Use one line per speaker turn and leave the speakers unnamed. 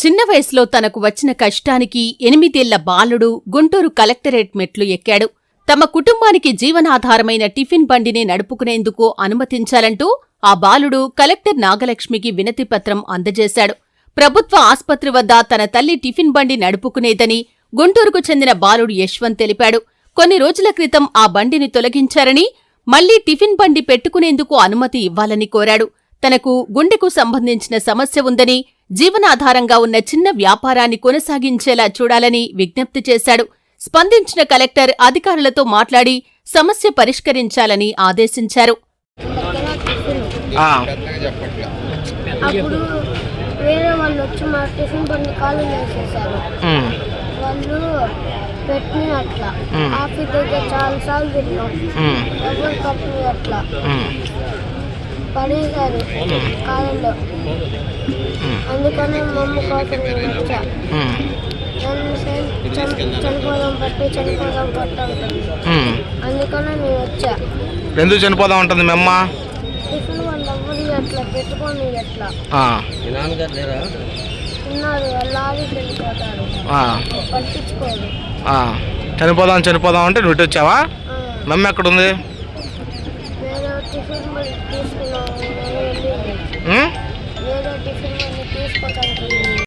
చిన్న వయసులో తనకు వచ్చిన కష్టానికి ఎనిమిదేళ్ళ బాలుడు గుంటూరు కలెక్టరేట్ మెట్లు ఎక్కాడు. తమ కుటుంబానికి జీవనాధారమైన టిఫిన్ బండిని నడుపుకునేందుకు అనుమతించాలంటూ ఆ బాలుడు కలెక్టర్ నాగలక్ష్మికి వినతిపత్రం అందజేశాడు. ప్రభుత్వ ఆస్పత్రి వద్ద తన తల్లి టిఫిన్ బండి నడుపుకునేదని గుంటూరుకు చెందిన బాలుడు యశ్వంత్ తెలిపాడు. కొన్ని రోజుల క్రితం ఆ బండిని తొలగించారని మళ్ళీ టిఫిన్ బండి పెట్టుకునేందుకు అనుమతి ఇవ్వాలని కోరాడు. తనకు గుండెకు సంబంధించిన సమస్య ఉందని జీవనాధారంగా ఉన్న చిన్న వ్యాపారాన్ని కొనసాగించేలా చూడాలని విజ్ఞప్తి చేశాడు. స్పందించిన కలెక్టర్ అధికారులతో మాట్లాడి సమస్య పరిష్కరించాలని ఆదేశించారు.
ఆ,
అప్పుడు వేరే వాళ్ళు వచ్చి మా టిఫిన్ బండి కాలు వేసేసారు
ఉమ్,
వాళ్ళు పెట్టిన అట్లా. ఆఫీస్ దగ్గర చాలా సార్లు తిన్నాం ఎవరు కట్టిన అట్లా. పడేశారు కాలంలో. అందుకనే మా అమ్మ కోసం నేను వచ్చా. చనిపోదాం పట్టి చనిపోదాం. అందుకనే నేను వచ్చా.
ఎందుకు చనిపోదాం ఉంటుంది మీ అమ్మ?
టిఫిన్ అవ్వదు అట్లా పెట్టుకొని అట్లా
ఆ,
ఉన్నారు వాళ్ళు వెళ్ళిపోతారు. పట్టించుకోరు.
చనిపోదాం చనిపోదాం అంటే నువ్వు ఇటు వచ్చావా? మమ్మీ ఎక్కడ ఉంది టిఫిన్ తీసుకున్నాం